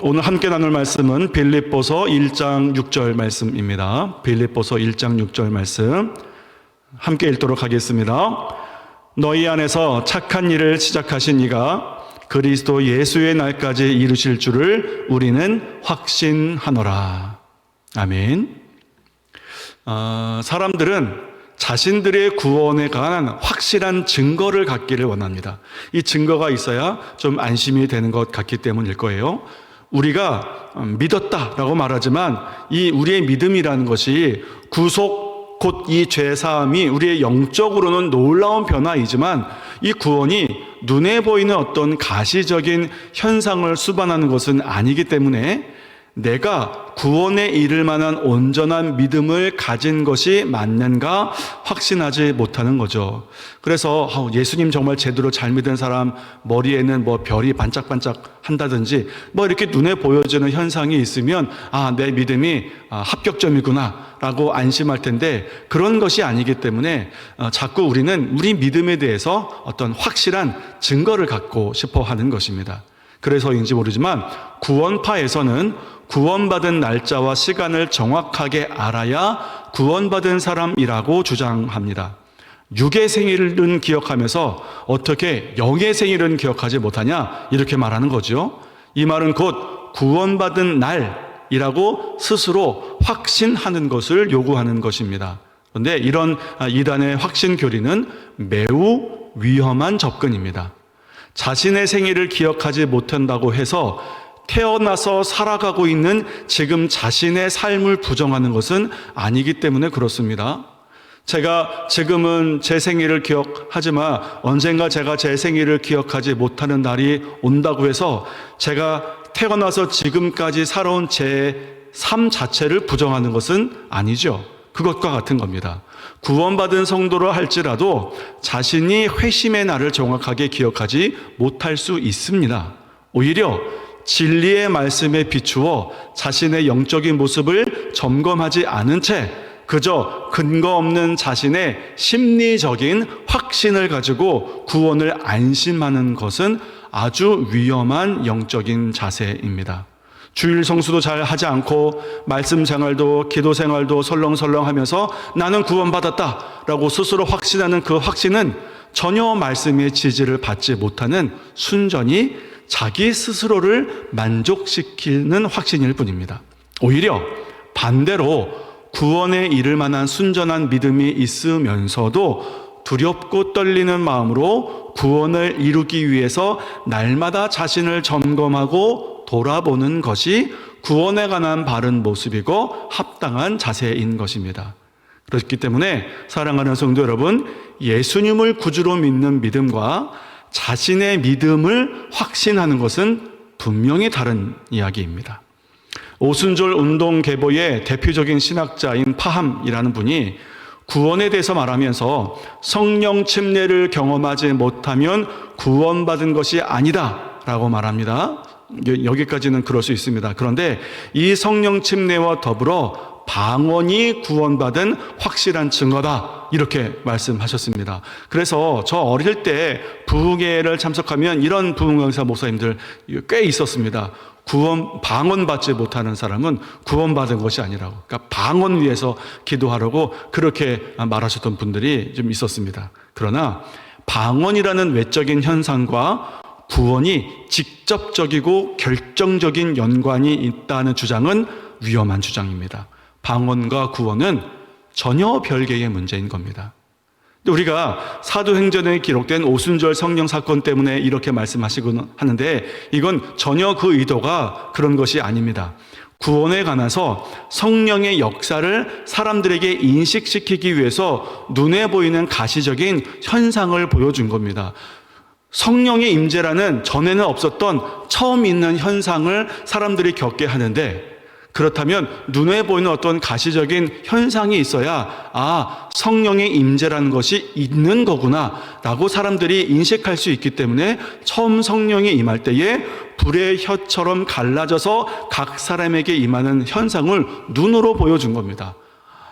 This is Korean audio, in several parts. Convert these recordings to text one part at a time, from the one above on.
오늘 함께 나눌 말씀은 빌립보서 1장 6절 말씀입니다. 빌립보서 1장 6절 말씀 함께 읽도록 하겠습니다. 너희 안에서 착한 일을 시작하신 이가 그리스도 예수의 날까지 이루실 줄을 우리는 확신하노라. 아멘. 아, 사람들은 자신들의 구원에 관한 확실한 증거를 갖기를 원합니다. 이 증거가 있어야 좀 안심이 되는 것 같기 때문일 거예요. 우리가 믿었다라고 말하지만 이 우리의 믿음이라는 것이 구속 곧 이 죄사함이 우리의 영적으로는 놀라운 변화이지만 이 구원이 눈에 보이는 어떤 가시적인 현상을 수반하는 것은 아니기 때문에 내가 구원에 이를 만한 온전한 믿음을 가진 것이 맞는가 확신하지 못하는 거죠. 그래서 아, 예수님 정말 제대로 잘 믿은 사람 머리에는 뭐 별이 반짝반짝 한다든지 뭐 이렇게 눈에 보여지는 현상이 있으면 아, 내 믿음이 아, 합격점이구나 라고 안심할 텐데 그런 것이 아니기 때문에 어, 자꾸 우리는 우리 믿음에 대해서 어떤 확실한 증거를 갖고 싶어 하는 것입니다. 그래서인지 모르지만 구원파에서는 구원받은 날짜와 시간을 정확하게 알아야 구원받은 사람이라고 주장합니다. 육의 생일은 기억하면서 어떻게 영의 생일은 기억하지 못하냐? 이렇게 말하는 거죠. 이 말은 곧 구원받은 날이라고 스스로 확신하는 것을 요구하는 것입니다. 그런데 이런 이단의 확신 교리는 매우 위험한 접근입니다. 자신의 생일을 기억하지 못한다고 해서 태어나서 살아가고 있는 지금 자신의 삶을 부정하는 것은 아니기 때문에 그렇습니다. 제가 지금은 제 생일을 기억하지만 언젠가 제가 제 생일을 기억하지 못하는 날이 온다고 해서 제가 태어나서 지금까지 살아온 제 삶 자체를 부정하는 것은 아니죠. 그것과 같은 겁니다. 구원받은 성도로 할지라도 자신이 회심의 날을 정확하게 기억하지 못할 수 있습니다. 오히려 진리의 말씀에 비추어 자신의 영적인 모습을 점검하지 않은 채 그저 근거 없는 자신의 심리적인 확신을 가지고 구원을 안심하는 것은 아주 위험한 영적인 자세입니다. 주일 성수도 잘 하지 않고 말씀 생활도 기도 생활도 설렁설렁 하면서 나는 구원받았다라고 스스로 확신하는 그 확신은 전혀 말씀의 지지를 받지 못하는 순전히 자기 스스로를 만족시키는 확신일 뿐입니다. 오히려 반대로 구원에 이를 만한 순전한 믿음이 있으면서도 두렵고 떨리는 마음으로 구원을 이루기 위해서 날마다 자신을 점검하고 돌아보는 것이 구원에 관한 바른 모습이고 합당한 자세인 것입니다. 그렇기 때문에 사랑하는 성도 여러분, 예수님을 구주로 믿는 믿음과 자신의 믿음을 확신하는 것은 분명히 다른 이야기입니다. 오순절 운동 계보의 대표적인 신학자인 파함이라는 분이 구원에 대해서 말하면서 성령 침례를 경험하지 못하면 구원받은 것이 아니다 라고 말합니다. 여기까지는 그럴 수 있습니다. 그런데 이 성령 침례와 더불어 방언이 구원받은 확실한 증거다. 이렇게 말씀하셨습니다. 그래서 저 어릴 때 부흥회를 참석하면 이런 부흥 강사 목사님들 꽤 있었습니다. 구원, 방언 받지 못하는 사람은 구원받은 것이 아니라고. 그러니까 방언 위해서 기도하라고 그렇게 말하셨던 분들이 좀 있었습니다. 그러나 방언이라는 외적인 현상과 구원이 직접적이고 결정적인 연관이 있다는 주장은 위험한 주장입니다. 방언과 구원은 전혀 별개의 문제인 겁니다. 우리가 사도행전에 기록된 오순절 성령 사건 때문에 이렇게 말씀하시곤 하는데 이건 전혀 그 의도가 그런 것이 아닙니다. 구원에 관해서 성령의 역사를 사람들에게 인식시키기 위해서 눈에 보이는 가시적인 현상을 보여준 겁니다. 성령의 임재라는 전에는 없었던 처음 있는 현상을 사람들이 겪게 하는데 그렇다면 눈에 보이는 어떤 가시적인 현상이 있어야 아 성령의 임재라는 것이 있는 거구나라고 사람들이 인식할 수 있기 때문에 처음 성령이 임할 때에 불의 혀처럼 갈라져서 각 사람에게 임하는 현상을 눈으로 보여준 겁니다.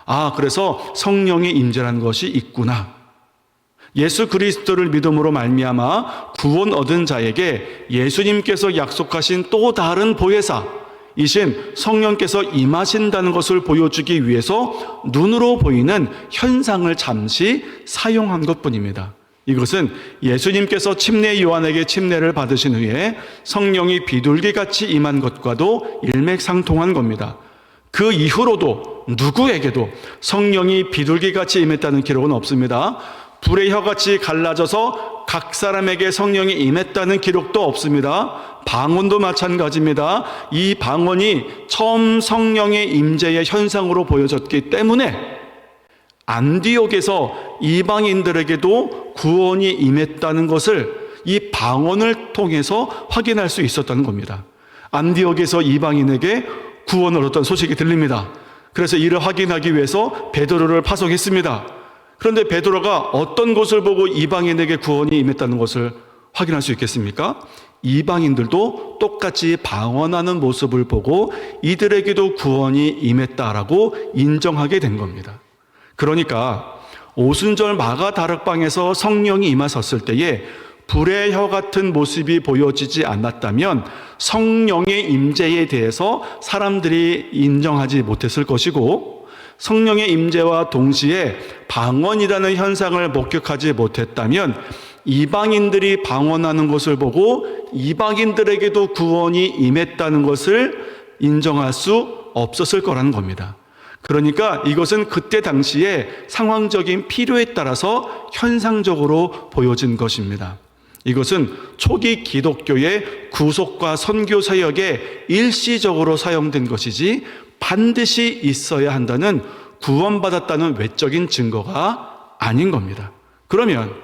아 그래서 성령의 임재라는 것이 있구나. 예수 그리스도를 믿음으로 말미암아 구원 얻은 자에게 예수님께서 약속하신 또 다른 보혜사 이신 성령께서 임하신다는 것을 보여주기 위해서 눈으로 보이는 현상을 잠시 사용한 것 뿐입니다. 이것은 예수님께서 침례 요한에게 침례를 받으신 후에 성령이 비둘기 같이 임한 것과도 일맥상통한 겁니다. 그 이후로도 누구에게도 성령이 비둘기 같이 임했다는 기록은 없습니다. 불의 혀같이 갈라져서 각 사람에게 성령이 임했다는 기록도 없습니다. 방언도 마찬가지입니다. 이 방언이 처음 성령의 임재의 현상으로 보여졌기 때문에 안디옥에서 이방인들에게도 구원이 임했다는 것을 이 방언을 통해서 확인할 수 있었다는 겁니다. 안디옥에서 이방인에게 구원을 얻었던 소식이 들립니다. 그래서 이를 확인하기 위해서 베드로를 파송했습니다. 그런데 베드로가 어떤 것을 보고 이방인에게 구원이 임했다는 것을 확인할 수 있겠습니까? 이방인들도 똑같이 방언하는 모습을 보고 이들에게도 구원이 임했다라고 인정하게 된 겁니다. 그러니까 오순절 마가 다락방에서 성령이 임하셨을 때에 불의 혀 같은 모습이 보여지지 않았다면 성령의 임재에 대해서 사람들이 인정하지 못했을 것이고 성령의 임재와 동시에 방언이라는 현상을 목격하지 못했다면 이방인들이 방언하는 것을 보고 이방인들에게도 구원이 임했다는 것을 인정할 수 없었을 거라는 겁니다. 그러니까 이것은 그때 당시에 상황적인 필요에 따라서 현상적으로 보여진 것입니다. 이것은 초기 기독교의 구속과 선교 사역에 일시적으로 사용된 것이지 반드시 있어야 한다는 구원받았다는 외적인 증거가 아닌 겁니다. 그러면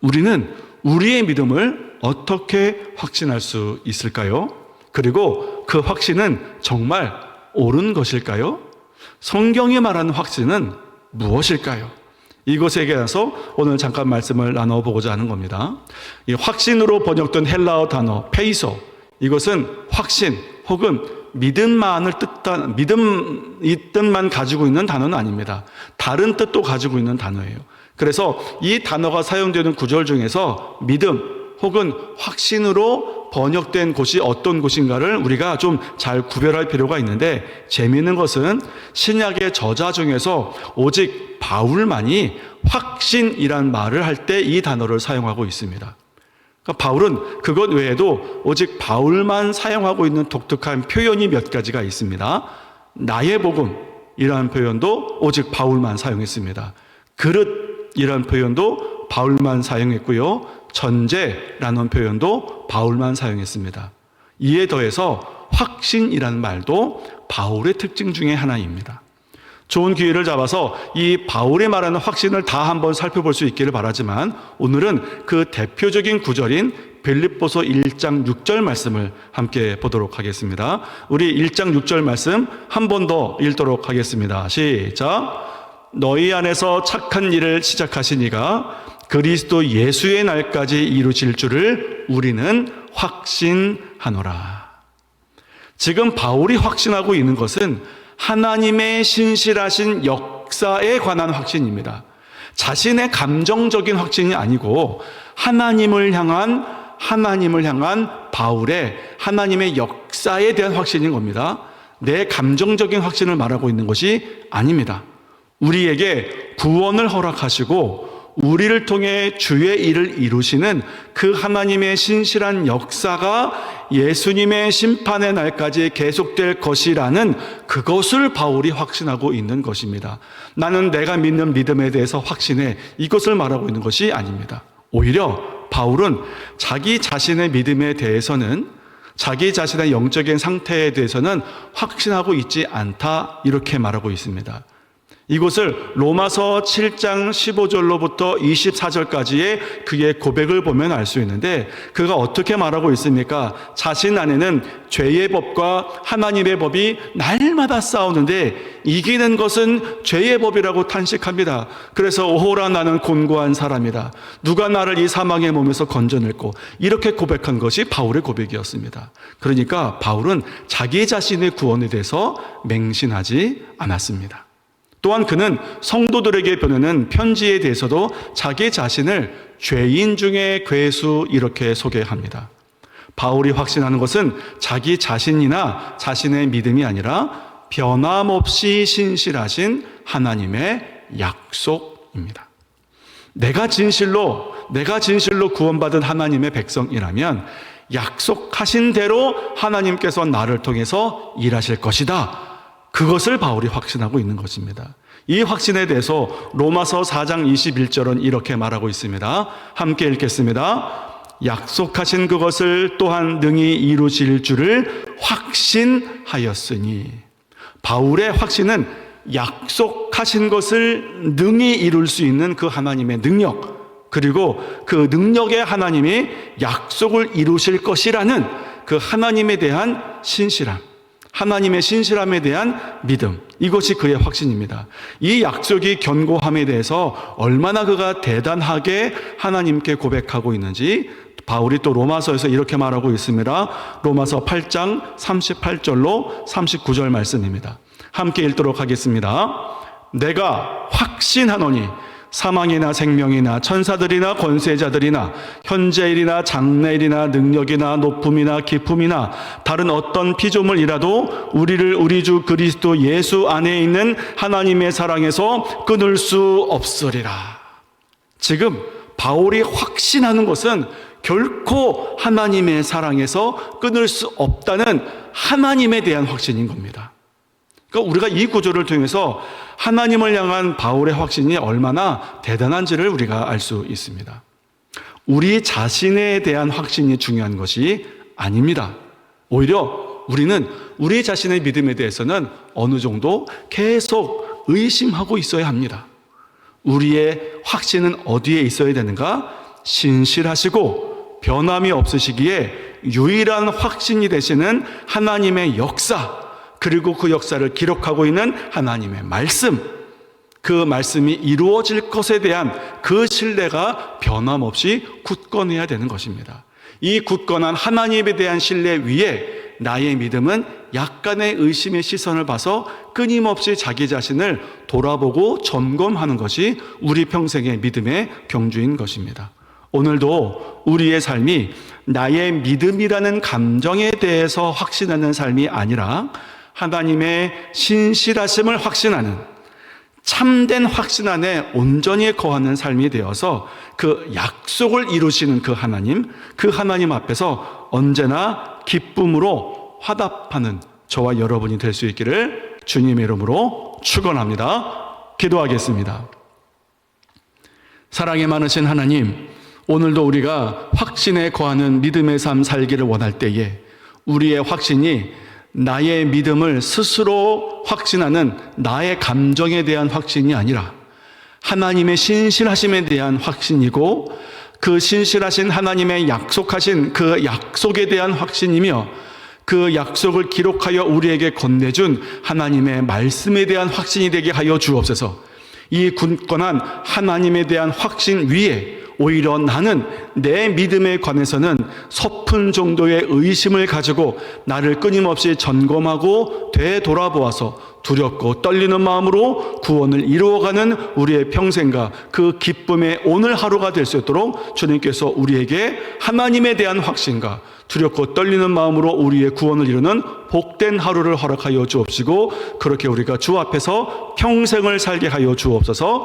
우리는 우리의 믿음을 어떻게 확신할 수 있을까요? 그리고 그 확신은 정말 옳은 것일까요? 성경이 말하는 확신은 무엇일까요? 이것에 대해서 오늘 잠깐 말씀을 나눠보고자 하는 겁니다. 이 확신으로 번역된 헬라어 단어 페이소 이것은 확신 혹은 믿음만을 뜻한 믿음 이 뜻만 가지고 있는 단어는 아닙니다. 다른 뜻도 가지고 있는 단어예요. 그래서 이 단어가 사용되는 구절 중에서 믿음 혹은 확신으로 번역된 곳이 어떤 곳인가를 우리가 좀 잘 구별할 필요가 있는데 재미있는 것은 신약의 저자 중에서 오직 바울만이 확신이란 말을 할 때 이 단어를 사용하고 있습니다. 그러니까 바울은 그것 외에도 오직 바울만 사용하고 있는 독특한 표현이 몇 가지가 있습니다. 나의 복음이라는 표현도 오직 바울만 사용했습니다. 그릇이라는 표현도 바울만 사용했고요. 전제라는 표현도 바울만 사용했습니다. 이에 더해서 확신이라는 말도 바울의 특징 중에 하나입니다. 좋은 기회를 잡아서 이 바울이 말하는 확신을 다 한번 살펴볼 수 있기를 바라지만 오늘은 그 대표적인 구절인 빌립보서 1장 6절 말씀을 함께 보도록 하겠습니다. 우리 1장 6절 말씀 한 번 더 읽도록 하겠습니다. 시작. 너희 안에서 착한 일을 시작하시니가 그리스도 예수의 날까지 이루실 줄을 우리는 확신하노라. 지금 바울이 확신하고 있는 것은 하나님의 신실하신 역사에 관한 확신입니다. 자신의 감정적인 확신이 아니고 하나님을 향한 하나님을 향한 바울의 하나님의 역사에 대한 확신인 겁니다. 내 감정적인 확신을 말하고 있는 것이 아닙니다. 우리에게 구원을 허락하시고 우리를 통해 주의 일을 이루시는 그 하나님의 신실한 역사가 예수님의 심판의 날까지 계속될 것이라는 그것을 바울이 확신하고 있는 것입니다. 나는 내가 믿는 믿음에 대해서 확신해 이것을 말하고 있는 것이 아닙니다. 오히려 바울은 자기 자신의 믿음에 대해서는 자기 자신의 영적인 상태에 대해서는 확신하고 있지 않다 이렇게 말하고 있습니다. 이곳을 로마서 7장 15절로부터 24절까지의 그의 고백을 보면 알 수 있는데 그가 어떻게 말하고 있습니까? 자신 안에는 죄의 법과 하나님의 법이 날마다 싸우는데 이기는 것은 죄의 법이라고 탄식합니다. 그래서 오호라 나는 곤고한 사람이다. 누가 나를 이 사망의 몸에서 건져낼고 이렇게 고백한 것이 바울의 고백이었습니다. 그러니까 바울은 자기 자신의 구원에 대해서 맹신하지 않았습니다. 또한 그는 성도들에게 보내는 편지에 대해서도 자기 자신을 죄인 중에 괴수 이렇게 소개합니다. 바울이 확신하는 것은 자기 자신이나 자신의 믿음이 아니라 변함없이 신실하신 하나님의 약속입니다. 내가 진실로, 내가 진실로 구원받은 하나님의 백성이라면 약속하신 대로 하나님께서 나를 통해서 일하실 것이다. 그것을 바울이 확신하고 있는 것입니다. 이 확신에 대해서 로마서 4장 21절은 이렇게 말하고 있습니다. 함께 읽겠습니다. 약속하신 그것을 또한 능히 이루실 줄을 확신하였으니 바울의 확신은 약속하신 것을 능히 이룰 수 있는 그 하나님의 능력 그리고 그 능력의 하나님이 약속을 이루실 것이라는 그 하나님에 대한 신실함 하나님의 신실함에 대한 믿음. 이것이 그의 확신입니다. 이 약속이 견고함에 대해서 얼마나 그가 대단하게 하나님께 고백하고 있는지 바울이 또 로마서에서 이렇게 말하고 있습니다. 로마서 8장 38절로 39절 말씀입니다. 함께 읽도록 하겠습니다. 내가 확신하노니 사망이나 생명이나 천사들이나 권세자들이나 현재일이나 장래일이나 능력이나 높음이나 기품이나 다른 어떤 피조물이라도 우리를 우리 주 그리스도 예수 안에 있는 하나님의 사랑에서 끊을 수 없으리라. 지금 바울이 확신하는 것은 결코 하나님의 사랑에서 끊을 수 없다는 하나님에 대한 확신인 겁니다. 그러니까 우리가 이 구조를 통해서 하나님을 향한 바울의 확신이 얼마나 대단한지를 우리가 알 수 있습니다. 우리 자신에 대한 확신이 중요한 것이 아닙니다. 오히려 우리는 우리 자신의 믿음에 대해서는 어느 정도 계속 의심하고 있어야 합니다. 우리의 확신은 어디에 있어야 되는가? 신실하시고 변함이 없으시기에 유일한 확신이 되시는 하나님의 역사, 그리고 그 역사를 기록하고 있는 하나님의 말씀, 그 말씀이 이루어질 것에 대한 그 신뢰가 변함없이 굳건해야 되는 것입니다. 이 굳건한 하나님에 대한 신뢰 위에 나의 믿음은 약간의 의심의 시선을 봐서 끊임없이 자기 자신을 돌아보고 점검하는 것이 우리 평생의 믿음의 경주인 것입니다. 오늘도 우리의 삶이 나의 믿음이라는 감정에 대해서 확신하는 삶이 아니라 하나님의 신실하심을 확신하는 참된 확신 안에 온전히 거하는 삶이 되어서 그 약속을 이루시는 그 하나님, 그 하나님 앞에서 언제나 기쁨으로 화답하는 저와 여러분이 될 수 있기를 주님의 이름으로 축원합니다. 기도하겠습니다. 사랑에 많으신 하나님, 오늘도 우리가 확신에 거하는 믿음의 삶 살기를 원할 때에 우리의 확신이 나의 믿음을 스스로 확신하는 나의 감정에 대한 확신이 아니라 하나님의 신실하심에 대한 확신이고 그 신실하신 하나님의 약속하신 그 약속에 대한 확신이며 그 약속을 기록하여 우리에게 건네준 하나님의 말씀에 대한 확신이 되게 하여 주옵소서. 이 굳건한 하나님에 대한 확신 위에 오히려 나는 내 믿음에 관해서는 서푼 정도의 의심을 가지고 나를 끊임없이 점검하고 되돌아보아서 두렵고 떨리는 마음으로 구원을 이루어가는 우리의 평생과 그 기쁨의 오늘 하루가 될 수 있도록 주님께서 우리에게 하나님에 대한 확신과 두렵고 떨리는 마음으로 우리의 구원을 이루는 복된 하루를 허락하여 주옵시고 그렇게 우리가 주 앞에서 평생을 살게 하여 주옵소서